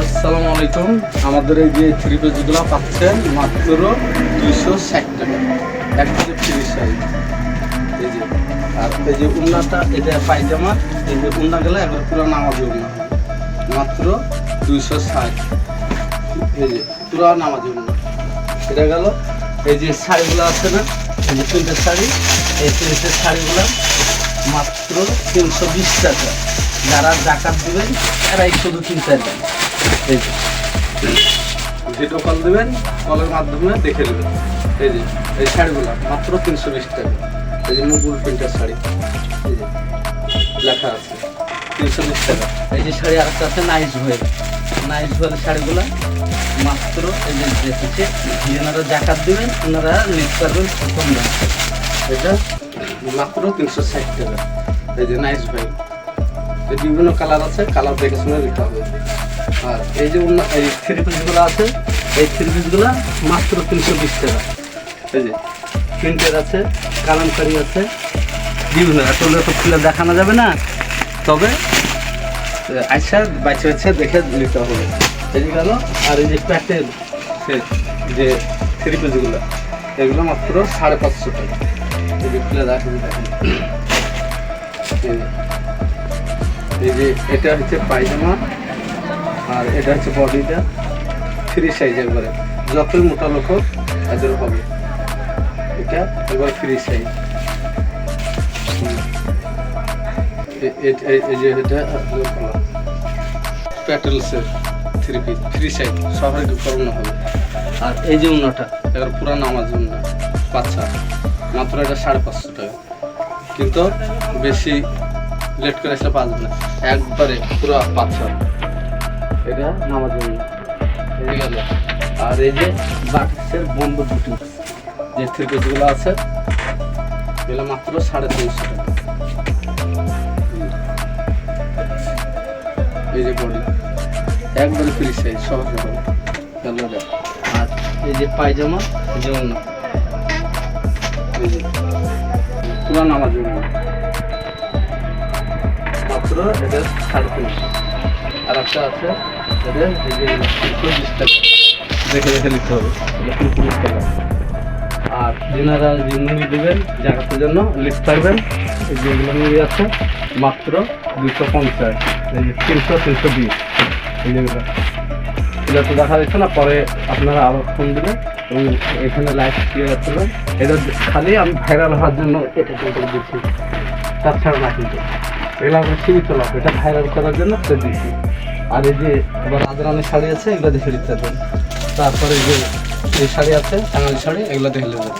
আসসালামু আলাইকুম। আমাদের এই যে থ্রি পেজগুলো পাচ্ছেন মাত্র দুইশো ষাট টাকা। এক কেজি সাইজ এই যে, আর এই যে উন্নাটা এটা পায়জামা, এই যে উন্না গেলে একবার পুরো নামাজি উন্না। মাত্র দুইশো ষাট। এই যে, পুরো নামাজি উন্না। এটা গেল, এই যে শাড়িগুলো আছে না, এই যে প্রিন্টের শাড়ি এই প্রিন্টের শাড়িগুলো মাত্র তিনশো বিশ টাকা। যারা জাকাত দেবেন তারাই শুধু কিনতে দেন এই যে। কল দেবেন কলের মাধ্যমে দেখে নেবেন। এই যে এই শাড়িগুলো মাত্র তিনশো বিশ টাকা। এই যে মুগুল প্রিন্টার শাড়ি। এই যে লেখা আছে তিনশো বিশ টাকা। এই যে শাড়ি আরেকটা আছে নাইস ভয়েল নাইস ভয়েল শাড়িগুলো মাত্র এই যে দেখেছে। যেনারা জাকাত দেবেন ওনারা নিতে পারবেন প্রথম এটা মাত্র তিনশো ষাট টাকা। এই যে নাইস এই বিভিন্ন কালার আছে কালার দেখে শুনে নিতে হবে। আর এই যে এই থ্রি পিসগুলো আছে, এই থ্রি পিসগুলো মাত্র তিনশো বিশ টাকা। এই যে প্রিন্টের আছে, কালামকারি আছে। বিভিন্ন আসলে তো খুলে দেখানো যাবে না। তবে আচ্ছা বাচ্চা বাচ্চা দেখে নিতে হবে। এই যে গেল, আর এই যে প্যাটেল যে থ্রি পিসগুলো এগুলো মাত্র সাড়ে পাঁচশো টাকা। এই যে। এটা হচ্ছে পায়জামা, আর এটা হচ্ছে বডিটা ফ্রি সাইজ একবারে যতই মোটা লোক এদের হবে। এটা একবার ফ্রি সাইজ এই যে প্যাটেলসের থ্রি করানো হবে। আর এই যে উন্নাটা এবার পুরান আমার জন্য বাচ্চা মাত্র এটা সাড়ে পাঁচশো টাকা। কিন্তু বেশি লেট করে আসলে পাঁচবে না। একবারে পুরো পাথর। এটা নামাজ এই গেল আর এই যে বাটিক্সের বম্ব দুটি। যে থ্রি পিসগুলো আছে, এগুলো মাত্র সাড়ে তিনশো টাকা। এই যে বডি। একবারে ফ্রি সাইজ সহজ। আর এই যে পায়জামা, এই যে অন্য এই যে পুরো নামাজ জন্য। মাত্র এটা সাড়ে তিনশো। আর একটা আছে টাকা। দেখে দেখে নিতে হবে। টাকা। আর যেনারা দেবেন জায়গাটার জন্য লিস্ট এই যেগুলো মুড়ি আছে মাত্র দুশো পঞ্চাশ। এই যে তিনশো তিনশো বিশ। এই যেগুলো এটা তো দেখা যাচ্ছে না পরে আপনারা আবার ফোন দেবেন। এখানে লাইভ ক্লিয়ার করবেন এটা খালি আমি ভাইরাল হওয়ার জন্য এটা কিন্তু দিচ্ছি তাছাড়া না কিন্তু এগুলো আমরা সীমিত লাভ, এটা ভাইরাল করার জন্য তো দিচ্ছি আর এই যে আবার আদরানের শাড়ি আছে, এগুলো দেখে দিতে তারপরে যে এই শাড়ি আছে টাঙালি শাড়ি, এগুলো দেখে নেবেন